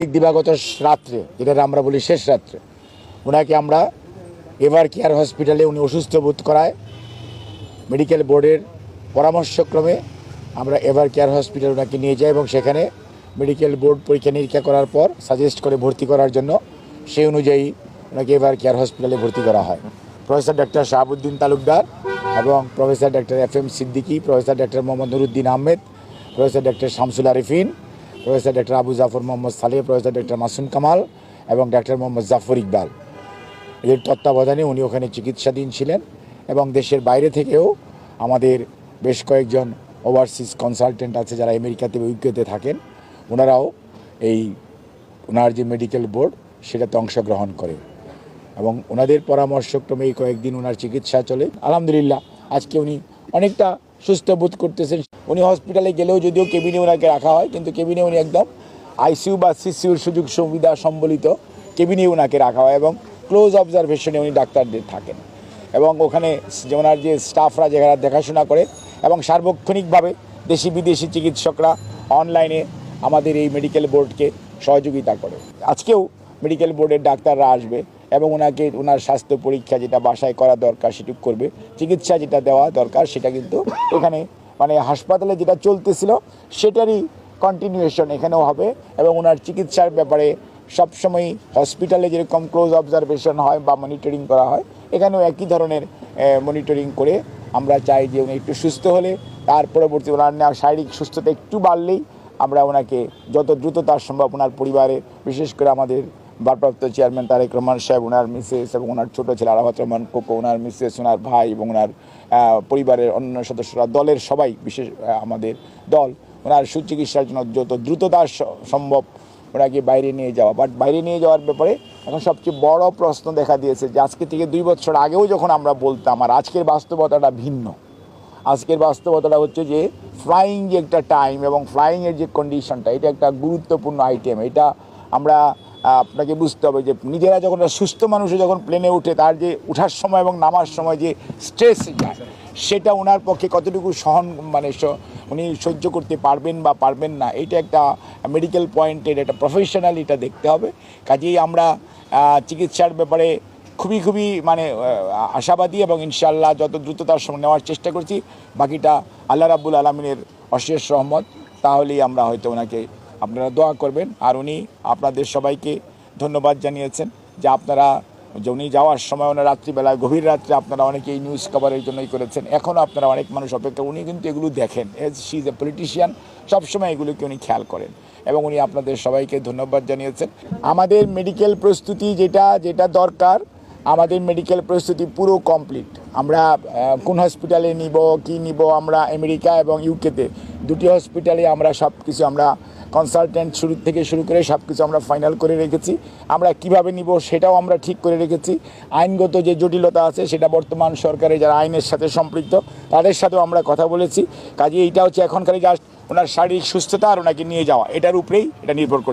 দিবাগত রাত্রে যেটা আমরা বলি শেষ রাত্রে, ওনাকে আমরা এভার কেয়ার হসপিটালে উনি অসুস্থ বোধ করায়। মেডিকেল বোর্ডের পরামর্শক্রমে আমরা এভার কেয়ার হসপিটাল ওনাকে নিয়ে যাই এবং সেখানে মেডিকেল বোর্ড পরীক্ষা নিরীক্ষা করার পর সাজেস্ট করে ভর্তি করার জন্য সেই অনুযায়ী ওনাকে এভার কেয়ার হসপিটালে ভর্তি করা হয়। প্রফেসর ডাক্তার শাহাবুদ্দিন তালুকদার এবং professor doctor F M Siddiqui, professor doctor Mohammad Nuruddin Ahmed, professor doctor Shamsul Arefin professor doctor Abu Jafar Mohammad Saleh, professor doctor Masum Kamal এবং ডাক্তার মোহাম্মদ জাফর ইকবাল। এদের তত্ত্বাবধানে উনি ওখানে চিকিৎসাধীন ছিলেন এবং দেশের বাইরে থেকেও আমাদের বেশ কয়েকজন ওভারসিজ কনসালটেন্ট আছে যারা আমেরিকাতে ইউকেতে থাকেন। ওনারাও এই ওনার যে মেডিকেল বোর্ড সেটাতে অংশগ্রহণ করে। এবং ওনাদের পরামর্শক্রমে এই কয়েকদিন ওনার চিকিৎসা চলে। আলহামদুলিল্লাহ, আজকে উনি অনেকটা সুস্থ বোধ করতেছেন। উনি হসপিটালে গেলেও যদিও কেবিনে ওনাকে রাখা হয়, কিন্তু কেবিনে উনি একদম আইসিইউ বা সিসিউর সুযোগ সুবিধা সম্বলিত কেবিনে ওনাকে রাখা হয় এবং ক্লোজ অবজারভেশনে উনি ডাক্তারদের থাকেন। এবং ওখানে ওনার যে স্টাফরা যারা দেখাশোনা করে এবং সার্বক্ষণিকভাবে দেশি বিদেশি চিকিৎসকরা অনলাইনে আমাদের এই মেডিকেল বোর্ডকে সহযোগিতা করে। আজকেও মেডিকেল বোর্ডের ডাক্তাররা আসবে। এবং ওনাকে, ওনার স্বাস্থ্য পরীক্ষা যেটা বাসায় করা দরকার সেটুকু করবে, চিকিৎসা যেটা দেওয়া দরকার সেটা কিন্তু এখানে মানে হাসপাতালে যেটা চলতেছিল সেটারই কন্টিনিউয়েশন এখানেও হবে এবং ওনার চিকিৎসার ব্যাপারে সবসময় হসপিটালে যেরকম ক্লোজ অবজারভেশন হয় বা মনিটরিং করা হয়, এখানেও একই ধরনের মনিটরিং করে আমরা চাই যে উনি একটু সুস্থ হলে, তার পরবর্তী ওনার নেওয়া শারীরিক সুস্থতা একটু বাড়লেই আমরা ওনাকে যত দ্রুত তার সম্ভব ওনার পরিবারে, বিশেষ করে আমাদের ভারপ্রাপ্ত চেয়ারম্যান তারেক রহমান সাহেব, ওনার মিসেস এবং ওনার ছোটো ছেলে আরাফাত রহমান কোকো ওনার মিসেস, ওনার ভাই এবং ওনার পরিবারের অন্য সদস্যরা, দলের সবাই, বিশেষ আমাদের দল, ওনার সুচিকিৎসার জন্য যত দ্রুততার সম্ভব ওনাকে বাইরে নিয়ে যাওয়া। বাট বাইরে নিয়ে যাওয়ার ব্যাপারে এখন সবচেয়ে বড় প্রশ্ন দেখা দিয়েছে যে আজকে থেকে দুই বছর আগেও যখন আমরা বলতাম, আর আজকের বাস্তবতাটা ভিন্ন। আজকের বাস্তবতাটা হচ্ছে যে ফ্লাইং যে একটা টাইম এবং ফ্লাইংয়ের যে কন্ডিশনটা এটা একটা গুরুত্বপূর্ণ আইটেম এটা আমরা আপনাকে বুঝতে হবে যে নিজেরা যখন সুস্থ মানুষে যখন প্লেনে উঠে, তার যে ওঠার সময় এবং নামার সময় যে স্ট্রেস যায় সেটা ওনার পক্ষে কতটুকু সহন মানে উনি সহ্য করতে পারবেন বা পারবেন না, এটা একটা মেডিকেল পয়েন্টের একটা প্রফেশনাল এটা দেখতে হবে। কাজেই আমরা চিকিৎসার ব্যাপারে খুবই খুবই মানে আশাবাদী এবং ইনশাল্লাহ যত দ্রুত তার সময় নেওয়ার চেষ্টা করছি, বাকিটা আল্লাহ রাব্বুল আলমিনের অশেষ রহমত, তাহলেই আমরা হয়তো ওনাকে আপনারা দোয়া করবেন। আর উনি আপনাদের সবাইকে ধন্যবাদ জানিয়েছেন যে আপনারা যে উনি যাওয়ার সময় ওনার রাত্রিবেলায়, গভীর রাত্রে আপনারা অনেকে এই নিউজ কভারের জন্যই করেছেন। এখনও আপনারা অনেক মানুষ অপেক্ষা, উনি কিন্তু এগুলো দেখেন। As she is a politician সবসময় এগুলোকে উনি খেয়াল করেন। এবং উনি আপনাদের সবাইকে ধন্যবাদ জানিয়েছেন। আমাদের মেডিকেল প্রস্তুতি যেটা যেটা দরকার, আমাদের মেডিকেল প্রস্তুতি পুরো কমপ্লিট আমরা কোন হসপিটালে নিব, কি নিব, আমরা আমেরিকা এবং ইউকেতে দুটি হসপিটালে আমরা সব কিছু আমরা কনসালটেন্ট শুরু থেকে শুরু করে সব কিছু আমরা ফাইনাল করে রেখেছি। আমরা কীভাবে নিব সেটাও আমরা ঠিক করে রেখেছি। আইনগত যে জটিলতা আছে সেটা বর্তমান সরকারের যারা আইনের সাথে সম্পৃক্ত, তাদের সাথেও আমরা কথা বলেছি। কাজে এইটা হচ্ছে এখনকার যা ওনার শারীরিক সুস্থতা আর ওনাকে নিয়ে যাওয়া। এটার উপরেই এটা নির্ভর করে